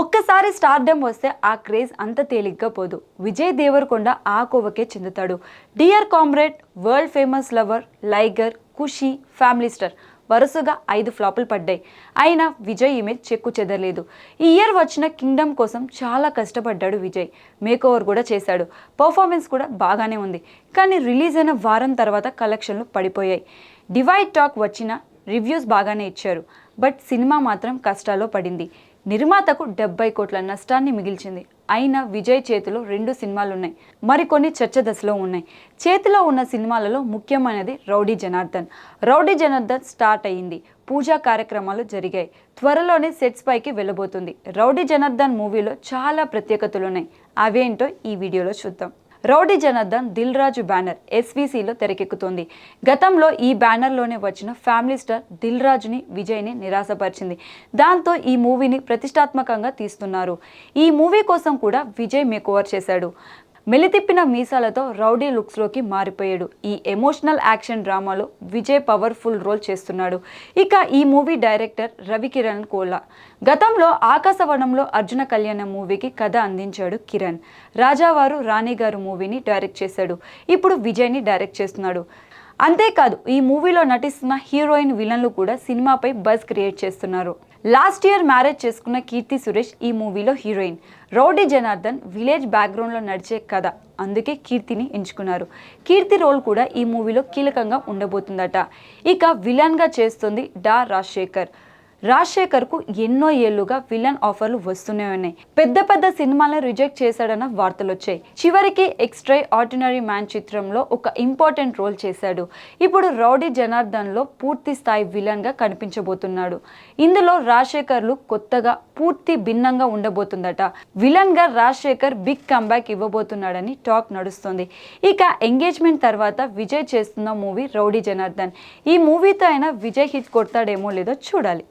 ఒక్కసారి స్టార్డమ్ వస్తే ఆ క్రేజ్ అంత తేలిగ్గా పోదు. విజయ్ దేవరకొండ ఆ కోవకే చెందుతాడు. Dear comrade world famous lover liger Kushi family star వరుసగా ఐదు ఫ్లాపులు పడ్డాయి. అయినా విజయ్ ఇమేజ్ చెక్కు చెదరలేదు. ఈ ఇయర్ వచ్చిన కింగ్డమ్ కోసం చాలా కష్టపడ్డాడు విజయ్. మేక్ ఓవర్ కూడా చేశాడు. పర్ఫార్మెన్స్ కూడా బాగానే ఉంది. కానీ రిలీజ్ అయిన వారం తర్వాత కలెక్షన్లు పడిపోయాయి. డివైడ్ టాక్ వచ్చిన రివ్యూస్ బాగానే ఇచ్చారు. బట్ సినిమా మాత్రం కష్టాల్లో పడింది. నిర్మాతకు డెబ్బై కోట్ల నష్టాన్ని మిగిల్చింది. అయినా విజయ్ చేతిలో రెండు సినిమాలు ఉన్నాయి మరికొన్ని చర్చ దశలో ఉన్నాయి. చేతిలో ఉన్న సినిమాలలో ముఖ్యమైనది rowdy Janardhan. Rowdy Janardhan start అయ్యింది. పూజా కార్యక్రమాలు జరిగాయి. త్వరలోనే సెట్స్ పైకి వెళ్ళబోతుంది. రౌడీ జనార్దన్ మూవీలో చాలా ప్రత్యేకతలు ఉన్నాయి అవేంటో ఈ వీడియోలో చూద్దాం. రౌడీ జనార్దన్ దిల్ రాజు బ్యానర్ ఎస్వీసీలో తెరకెక్కుతోంది. గతంలో ఈ బ్యానర్లోనే వచ్చిన ఫ్యామిలీ స్టార్ దిల్ రాజుని విజయ్ని నిరాశపరిచింది. దాంతో ఈ మూవీని ప్రతిష్టాత్మకంగా తీస్తున్నారు. ఈ మూవీ కోసం కూడా విజయ్ మేకోవర్ చేశాడు. మెలితిప్పిన మీసాలతో రౌడీ లుక్స్లోకి మారిపోయాడు. ఈ ఎమోషనల్ యాక్షన్ డ్రామాలో విజయ్ పవర్ఫుల్ రోల్ చేస్తున్నాడు. ఇక ఈ మూవీ డైరెక్టర్ రవికిరణ్ కోలా. గతంలో ఆకాశవనంలో అర్జున కళ్యాణ మూవీకి కథ అందించాడు కిరణ్. రాజావారు రాణిగారు మూవీని డైరెక్ట్ చేశాడు. ఇప్పుడు విజయ్ని డైరెక్ట్ చేస్తున్నాడు. అంతేకాదు ఈ మూవీలో నటిస్తున్న హీరోయిన్ విలన్లు కూడా సినిమాపై బజ్ క్రియేట్ చేస్తున్నారు. లాస్ట్ ఇయర్ మ్యారేజ్ చేసుకున్న కీర్తి సురేష్ ఈ మూవీలో హీరోయిన్. రౌడీ జనార్దన్ విలేజ్ బ్యాక్గ్రౌండ్లో నడిచే కథ. అందుకే కీర్తిని ఎంచుకున్నారు. కీర్తి రోల్ కూడా ఈ మూవీలో కీలకంగా ఉండబోతుందట. ఇక విలన్గా చేస్తుంది డా రాజశేఖర్. రాజశేఖర్కు ఎన్నో ఏళ్ళుగా విలన్ ఆఫర్లు వస్తూనే ఉన్నాయి. పెద్ద పెద్ద సినిమాలను రిజెక్ట్ చేశాడన్న వార్తలు వచ్చాయి చివరికి ఎక్స్ట్రై ఆర్డినరీ మ్యాన్ చిత్రంలో ఒక ఇంపార్టెంట్ రోల్ చేశాడు. ఇప్పుడు రౌడీ జనార్దన్లో పూర్తి స్థాయి విలన్గా కనిపించబోతున్నాడు. ఇందులో రాజశేఖర్లు కొత్తగా పూర్తి భిన్నంగా ఉండబోతుందట. విలన్గా రాజశేఖర్ బిగ్ కంబ్యాక్ ఇవ్వబోతున్నాడని టాక్ నడుస్తుంది. ఇక ఎంగేజ్మెంట్ తర్వాత విజయ్ చేస్తున్న మూవీ రౌడీ జనార్దన్. ఈ మూవీతో అయినా విజయ్ హిట్ కొడతాడేమో లేదో చూడాలి.